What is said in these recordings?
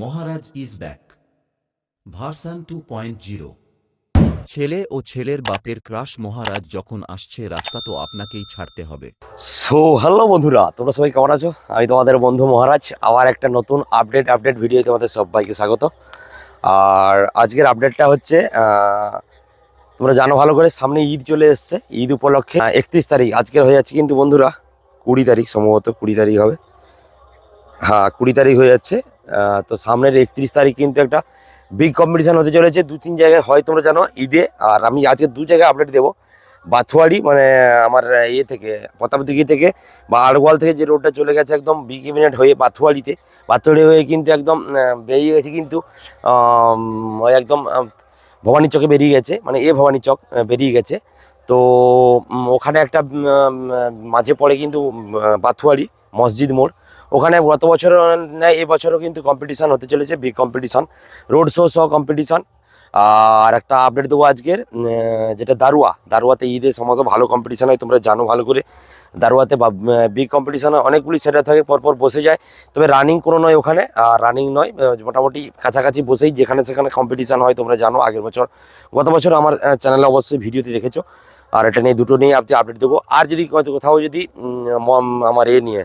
Maharaj is back. Version two point zero. ছেলে ও ছেলের বাপের ক্রাশ মহারাজ যখন আসছে রাস্তা তো আপনাকেই ছাড়তে হবে। সো হ্যালো বন্ধুরা তোমরা সবাই কেমন আছো? আমি তোমাদের বন্ধু মহারাজ আবার একটা নতুন আপডেট আপডেট ভিডিও তোমাদের সবাইকে স্বাগত। আর আজকের আপডেটটা হচ্ছে তোমরা জানো ভালো করে সামনে ঈদ চলে এসছে ঈদ উপলক্ষে একত্রিশ তারিখ। আজকের হয়ে যাচ্ছে কিন্তু বন্ধুরা কুড়ি তারিখ সম্ভবত কুড়ি তারিখ হবে। হ্যাঁ কুড়ি তারিখ হয়ে যাচ্ছে। তো সামনের একত্রিশ তারিখ কিন্তু একটা বিগ কম্পিটিশান হতে চলেছে। দু তিন জায়গায় হয় তোমরা জানো, ঈদে। আর আমি আজকে দু জায়গায় আপডেট দেবো। বাথুয়ারি মানে আমার ইয়ে থেকে প্রতাপদিঘি থেকে বা আড়গোয়াল থেকে যে রোডটা চলে গেছে একদম বি ক্যাবিনেট হয়ে বাথুয়ারিতে বাথুয়ারি হয়ে কিন্তু একদম বেরিয়ে গেছে কিন্তু একদম ভবানী চকে বেরিয়ে গেছে। মানে এ ভবানী চক বেরিয়ে গেছে। তো ওখানে একটা মাঝে পড়ে কিন্তু বাথুয়ারি মসজিদ মোড়। ওখানে গত বছর নেয় এবছরও কিন্তু কম্পিটিশান হতে চলেছে বিগ কম্পিটিশান রোড শো সহ কম্পিটিশান আর একটা আপডেট দেবো আজকের যেটা দারুয়া। দারুয়াতে ঈদের সমস্ত ভালো কম্পিটিশান হয়, তোমরা জানো ভালো করে। দারুয়াতে বিগ কম্পিটিশানে অনেকগুলি সেটার থাকে, পরপর বসে যায়। তবে রানিং কোনো নয় ওখানে, আর রানিং নয় মোটামুটি কাছাকাছি বসেই যেখানে সেখানে কম্পিটিশান হয়, তোমরা জানো। আগের বছর, গত বছর আমার চ্যানেলে অবশ্যই ভিডিওতে দেখেছ। আর এটা নিয়ে দুটো নিয়ে আপনি আপডেট দেবো। আর যদি কোথাও- যদি আমার এ নিয়ে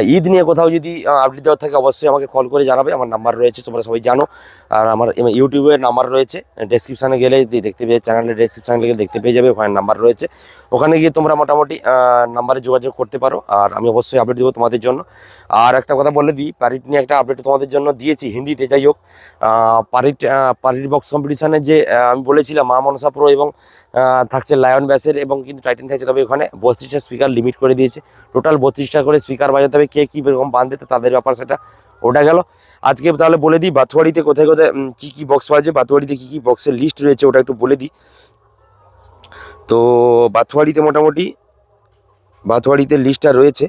ঈদ নিয়ে কোথাও যদি আপডেট দেওয়ার থাকে, অবশ্যই আমাকে কল করে জানাবে। আমার নাম্বার রয়েছে, তোমরা সবাই জানো। আর আমার ইউটিউবের নাম্বার রয়েছে। ডেসক্রিপশানে গেলে দেখতে পেয়ে চ্যানেলের ডেসক্রিপশানে গেলে দেখতে পেয়ে যাবে, ওখানে নাম্বার রয়েছে। ওখানে গিয়ে তোমরা মোটামুটি নাম্বারে যোগাযোগ করতে পারো। আর আমি অবশ্যই আপডেট দেবো তোমাদের জন্য। আর একটা কথা বলে দিই পারিট নিয়ে একটা আপডেট তোমাদের জন্য দিয়েছি, হিন্দিতে যাই হোক। পারিট পারিট বক্স কম্পিটিশানে যে আমি বলেছিলাম, মা মনসা প্রো এবং থাকছে লায়ন ব্যাসের এবং কিন্তু টাইটেন থাকছে তবে ওখানে বত্রিশটা স্পিকার লিমিট করে দিয়েছে। টোটাল বত্রিশটা করে স্পিকার বাজাতে হবে, কে কী রকম বাঁধবে তাদের ব্যাপার সেটা ওটা গেল। আজকে তাহলে বলে দিই বাথুয়ারিতে কোথায় কোথায় কী কী বক্স পাওয়া যায় বাথুয়ারিতে কী কী বক্সের লিস্ট রয়েছে ওটা একটু বলে দিই। তো বাথুয়ারিতে মোটামুটি বাথুয়ারিতে লিস্টটা রয়েছে।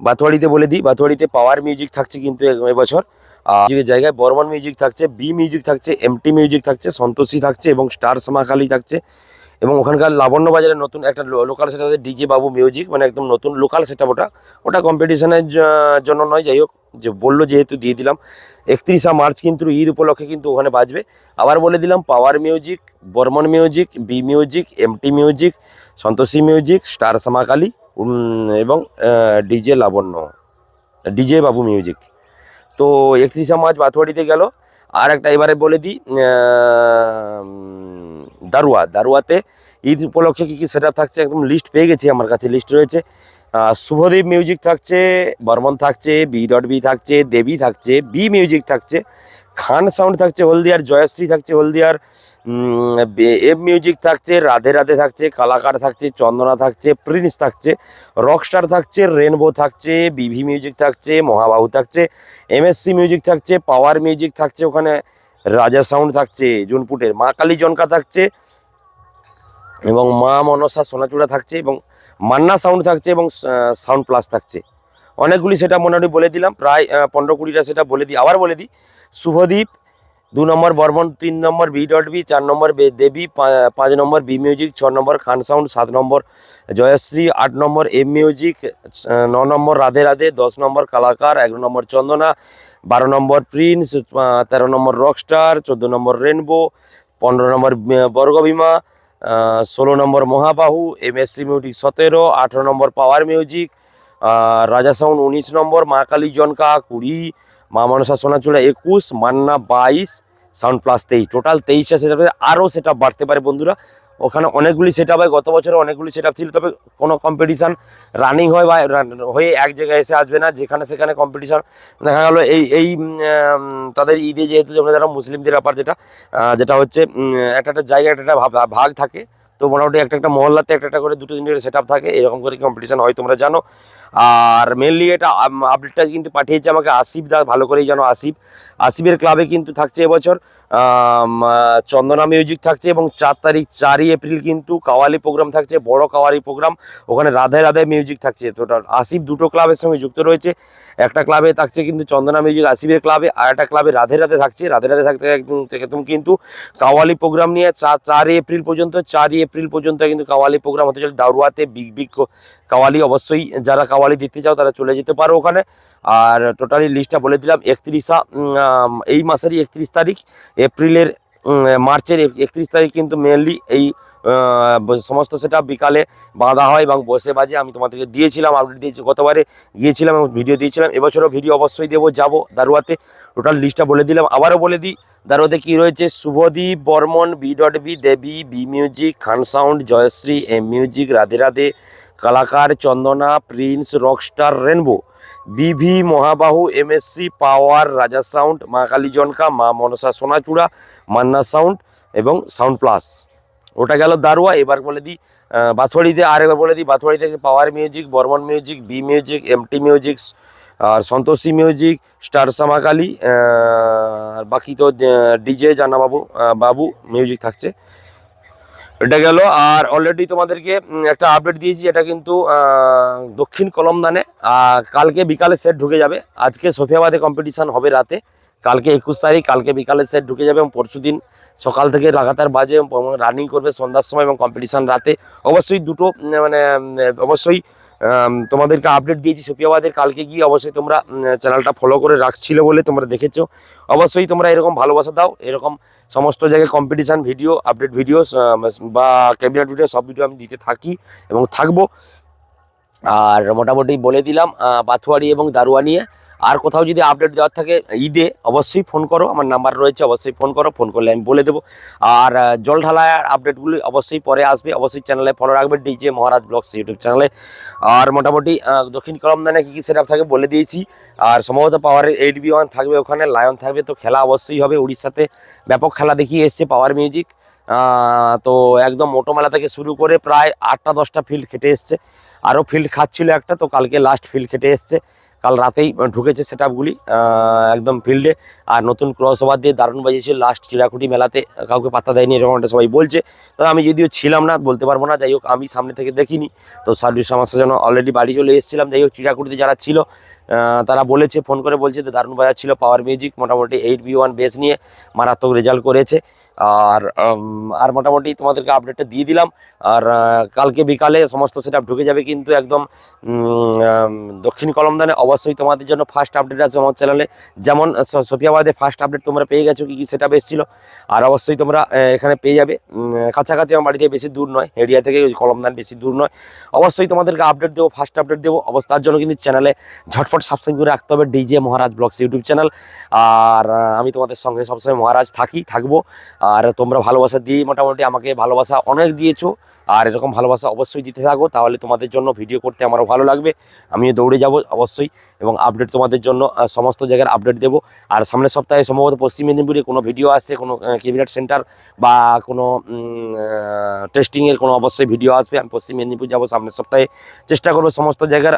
বাথুয়ারিতে বলে দিই বাথুয়ারিতে পাওয়ার মিউজিক থাকছে কিন্তু এবছর। আর জায়গায় বর্মন মিউজিক থাকছে বি মিউজিক থাকছে এমটি মিউজিক থাকছে, সন্তোষী থাকছে এবং স্টার সমাখালি থাকছে। এবং ওখানকার লাবণ্য বাজারে নতুন একটা লোকাল সেটা ডিজে বাবু মিউজিক মানে একদম নতুন লোকাল সেটা ওটা। ওটা কম্পিটিশনের জন্য নয়, যাই হোক। যে বলল যেহেতু দিয়ে দিলাম, একত্রিশা মার্চ কিন্তু ঈদ উপলক্ষে কিন্তু ওখানে বাজবে। আবার বলে দিলাম, power music, Barman music B music MT music, Santoshi music, star Samakali এবং DJ Labanya, DJ Babu music. তো একত্রিশা মার্চ বাথুয়ারিতে গেল। আর একটা এবারে বলে দিই দারুয়া। দারুয়াতে ঈদ উপলক্ষে কী কী সেট থাকছে একদম লিস্ট পেয়ে গেছি, আমার কাছে লিস্ট রয়েছে। আহ, শুভদীপ মিউজিক থাকছে বর্মন থাকছে বি ডট বি থাকছে দেবী থাকছে বি মিউজিক থাকছে খান সাউন্ড থাকছে হলদিয়ার জয়শ্রী থাকছে হলদিয়ার এম মিউজিক থাকছে রাধে রাধে থাকছে কালাকার থাকছে চন্দনা থাকছে প্রিন্স থাকছে রকস্টার থাকছে রেনবো থাকছে বিভি মিউজিক থাকছে মহাবাহু থাকছে এমএসসি মিউজিক থাকছে পাওয়ার মিউজিক থাকছে ওখানে রাজা সাউন্ড থাকছে জুনপুটের মা কালী জনকা থাকছে এবং মা মনসা সোনাচূড়া থাকছে এবং মান্না সাউন্ড থাকছে এবং সাউন্ড প্লাস থাকছে। অনেকগুলি সেটা মোটামুটি বলে দিলাম, প্রায় পনেরো কুড়িটা সেটা বলে দিই, আবার বলে দিই। শুভদীপ, দু নম্বর বর্মন, তিন নম্বর বি ডট বি চার নম্বর বে- দেবী পাঁচ নম্বর বি মিউজিক ছ নম্বর খান সাউন্ড সাত নম্বর জয়শ্রী, আট নম্বর এম মিউজিক ন নম্বর রাধে রাধে, দশ নম্বর কালাকার, এগারো নম্বর চন্দনা, বারো নম্বর প্রিন্স তেরো নম্বর রকস্টার চোদ্দ নম্বর রেনবো পনেরো নম্বর বর্গভীমা ষোলো নম্বর মহাবাহু এম এস সি মিউজিক সতেরো, আঠেরো নম্বর পাওয়ার মিউজিক রাজা সাউন্ড উনিশ নম্বর, মা কালী জনকা কুড়ি, মা মনসা সোনাচূড়া একুশ, মান্না বাইশ সাউন্ড প্লাস তেইশ টোটাল তেইশটা সেট আরও সেট বাড়তে পারে বন্ধুরা। ওখানে অনেকগুলি সেট হয়, গত বছরে অনেকগুলি সেট ছিল, তবে কোনো কম্পিটিশান রানিং হয় বা হয়ে এক জায়গায় এসে আসবে না, যেখানে সেখানে কম্পিটিশান দেখা গেলো এই এই তাদের ঈদে যেহেতু যেমন যারা মুসলিমদের ব্যাপার যেটা যেটা হচ্ছে একটা একটা জায়গা একটা ভাগ থাকে। তো মোটামুটি একটা একটা মহল্লাতে একটা একটা করে দুটো তিনটে সেট থাকে, এরকম করে কম্পিটিশন হয়, তোমরা জানো। আর মেনলি এটা আপডেটটা কিন্তু পাঠিয়েছে আমাকে আসিফ দা, ভালো করেই জানো আসিফ। আসিফের ক্লাবে কিন্তু থাকছে এবছর চন্দনা মিউজিক থাকছে এবং চার তারিখ চারই এপ্রিল কিন্তু কাওয়ালি প্রোগ্রাম থাকছে, বড় কাওয়ালি প্রোগ্রাম ওখানে রাধে রাধে মিউজিক থাকছে। টোটাল আসিফ দুটো ক্লাবের সঙ্গে যুক্ত রয়েছে। একটা ক্লাবে থাকছে কিন্তু চন্দনা মিউজিক আসিফের ক্লাবে আর একটা ক্লাবে রাধে রাধে থাকছে। রাধে রাধে থাকতে একদম কিন্তু কাওয়ালি প্রোগ্রাম নিয়ে চার চারই এপ্রিল পর্যন্ত, চারই এপ্রিল পর্যন্ত কিন্তু কাওয়ালি প্রোগ্রাম হতে চলে দারুয়াতে বিগ বিগ কাওয়ালি অবশ্যই যারা কাওয়ালি দিতে চাও তারা চলে যেতে পারো ওখানে। আর টোটালি লিস্টটা বলে দিলাম, একত্রিশা এই মাসেরই একত্রিশ তারিখ। এপ্রিলের মার্চের একত্রিশ তারিখ কিন্তু মেনলি এই সমস্ত সেটা বিকালে বাঁধা হয় এবং বসে বাজে আমি তোমাদেরকে দিয়েছিলাম আপডেট দিয়েছি, গতবারে গিয়েছিলাম এবং ভিডিও দিয়েছিলাম। এবছরও ভিডিও অবশ্যই দেবো, যাব দারুয়াতে। টোটাল লিস্টটা বলে দিলাম। আবারও বলে দিই, দারুয়াতে কি রয়েছে? Shubhodeep, Barman B dot B Debi B music Khan sound Joyshree M music Radhe Radhe Kalakar Chandana prince rockstar rainbow BV Mahabahu MSC পাওয়ার, রাজা সাউন্ড, মা কালী জনকা মা মনসা সোনাচূড়া, মান্না সাউন্ড এবং সাউন্ড প্লাস। ওটা গেল দারুয়া, এবার বলে দিই বাথুয়াড়িতে আর একবার বলে দিই, বাথুয়াড়ি থেকে power music, Barman music, B music MT music, আর সন্তোষী মিউজিক, স্টার সামাকালী আর বাকি তো ডিজে জানা বাবু বাবু মিউজিক থাকছে। এটা গেল। আর অলরেডি তোমাদেরকে একটা আপডেট দিয়েছি, এটা কিন্তু দক্ষিণ কলমদানে কালকে বিকালে সেট ঢুকে যাবে। আজকে সফিয়াবাদে কম্পিটিশান হবে রাতে। কালকে একুশ তারিখ, কালকে বিকালে সেট ঢুকে যাবে এবং পরশু দিন সকাল থেকে লাগাতার বাজে রানিং করবে সন্ধ্যার সময় এবং কম্পিটিশান রাতে। অবশ্যই দুটো মানে অবশ্যই তোমাদেরকে আপডেট দিয়েছি সফিয়াবাদের কালকে গিয়ে অবশ্যই তোমরা চ্যানেলটা ফলো করে রাখছিলে বলে তোমরা দেখেছ। অবশ্যই তোমরা এরকম ভালোবাসা দাও, এরকম সমস্ত জায়গায় কম্পিটিশান ভিডিও আপডেট ভিডিও বা ক্যাবিনেট ভিডিও সব ভিডিও আমি দিতে থাকি এবং থাকব। আর মোটামুটি বলে দিলাম বাথুয়ারি এবং দারুয়া নিয়ে আর কোথাও যদি আপডেট দেওয়ার থাকে, ঈদে অবশ্যই ফোন করো, আমার নাম্বার রয়েছে, অবশ্যই ফোন করো ফোন করলে আমি বলে দেবো। আর জল ঢালার আপডেটগুলি অবশ্যই পরে আসবে, অবশ্যই চ্যানেলে ফলো রাখবে ডিজে মহারাজ ব্লগস ইউটিউব চ্যানেলে আর মোটামুটি দক্ষিণ কলমদানে কী কী সেট থাকে বলে দিয়েছি। আর সম্ভবত পাওয়ারের এইট বি ওয়ান থাকবে ওখানে লায়ন থাকবে, তো খেলা অবশ্যই হবে উড়িষ্যাতে। ব্যাপক খেলা দেখিয়ে এসছে পাওয়ার মিউজিক তো একদম মোটো মেলা থেকে শুরু করে প্রায় আটটা দশটা ফিল্ড খেটে এসছে। আরও ফিল্ড খাচ্ছিল একটা, তো কালকে লাস্ট ফিল্ড খেটে এসছে। কাল রাতেই ঢুকেছে সেট একদম ফিল্ডে আর নতুন ক্রস ওভার দিয়ে দারুণ বাজিয়েছে লাস্ট চিরাকুটি মেলাতে। কাউকে পাত্তা দেয়নি, এরকম একটা সবাই বলছে। তবে আমি যদিও ছিলাম না, বলতে পারব না। যাই হোক, আমি সামনে থেকে দেখিনি। তো সার্ভিস সমস্যা যেন অলরেডি বাড়ি চলে এসেছিলাম। যাই হোক, চিরাকুটিতে যারা ছিল তারা বলেছে, ফোন করে বলছে যে দারুণ বাজার ছিল পাওয়ার মিউজিক মোটামুটি এইট বি ওয়ান বেস নিয়ে মারাত্মক রেজাল্ট করেছে। আর আর মোটামুটি তোমাদেরকে আপডেটটা দিয়ে দিলাম। আর কালকে বিকালে সমস্ত সেটা ঢুকে যাবে কিন্তু একদম দক্ষিণ কলমদানে অবশ্যই তোমাদের জন্য ফার্স্ট আপডেট আসবে আমার চ্যানেলে যেমন সফিয়াবাদে ফার্স্ট আপডেট তোমরা পেয়ে গেছো, কী কী সেটা এসেছিল। আর অবশ্যই তোমরা এখানে পেয়ে যাবে। কাছাকাছি আমার বাড়ি থেকে বেশি দূর নয় এরিয়া থেকে কলমদান বেশি দূর নয়। অবশ্যই তোমাদেরকে আপডেট দেবো ফার্স্ট আপডেট দেবো। অবশ্য তার জন্য কিন্তু চ্যানেলে ঝটফট সাবস্ক্রাইব করে রাখতে হবে DJ Maharaj vlogs YouTube channel. আর আমি তোমাদের সঙ্গে সবসময় মহারাজ থাকি, থাকব। আর তোমরা ভালোবাসা দিয়ে মোটামুটি আমাকে ভালোবাসা অনেক দিয়েছ। আর এরকম ভালোবাসা অবশ্যই দিতে থাকো, তাহলে তোমাদের জন্য ভিডিও করতে আমারও ভালো লাগবে। আমিও দৌড়ে যাব অবশ্যই এবং আপডেট তোমাদের জন্য সমস্ত জায়গার আপডেট দেবো। আর সামনের সপ্তাহে সম্ভবত পশ্চিম মেদিনীপুরে কোনো ভিডিও আসছে, কোনো ক্যাবিনেট সেন্টার বা কোনো টেস্টিংয়ের কোনো অবশ্যই ভিডিও আসবে। আমি পশ্চিম মেদিনীপুর যাব সামনের সপ্তাহে। চেষ্টা করব সমস্ত জায়গার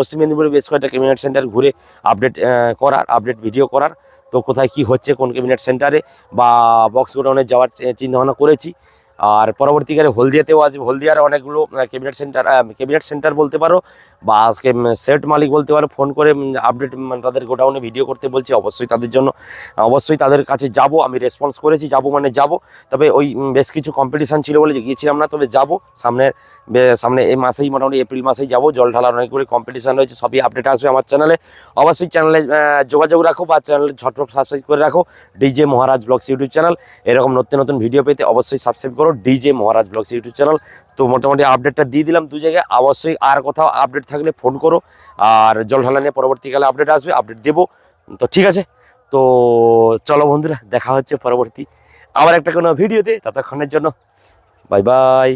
পশ্চিম মেদিনীপুরে বেশ কয়েকটা ক্যাবিনেট সেন্টার ঘুরে আপডেট করার আপডেট ভিডিও করার। তো কোথায় কি হচ্ছে, কোন ক্যাবিনেট সেন্টারে বা বক্স গোডাউনে যাওয়ার চিন্তা ভাবনা করেছি। আর পরবর্তীকালে হলদিয়াতেও আছে হলদিয়ার অনেকগুলো ক্যাবিনেট সেন্টার ক্যাবিনেট সেন্টার বলতে পারো বা আজকে সেট মালিক বলতে পারো ফোন করে আপডেট মানে তাদের গোডাউনে ভিডিও করতে বলছি, অবশ্যই তাদের জন্য, অবশ্যই তাদের কাছে যাব, আমি রেসপন্স করেছি, যাব মানে যাব, তবে ওই বেশ কিছু কম্পিটিশান ছিল বলে গিয়েছিলাম না, তবে যাব, সামনের সামনে এই মাসেই, মোটামুটি এপ্রিল মাসেই যাব, জল ঢালার অনেকগুলি কম্পিটিশান রয়েছে, সবই আপডেট আসবে আমার চ্যানেলে অবশ্যই চ্যানেলে যোগাযোগ রাখো বা চ্যানেলে ঝটপট সাবস্ক্রাইব করে রাখো DJ Maharaj vlogs YouTube channel এরকম নতুন নতুন ভিডিও পেতে অবশ্যই সাবস্ক্রাইব করো DJ Maharaj vlogs YouTube channel তো মোটামুটি আপডেটটা দিয়ে দিলাম দু জায়গায়। অবশ্যই আর কোথাও আপডেট থাকলে ফোন করো। আর জল ঢালা নিয়ে পরবর্তীকালে আপডেট আসবে আপডেট দেবো। তো ঠিক আছে। তো চলো বন্ধুরা, দেখা হচ্ছে পরবর্তী আবার একটা কোনো ভিডিওতে ততক্ষণের জন্য বাই বাই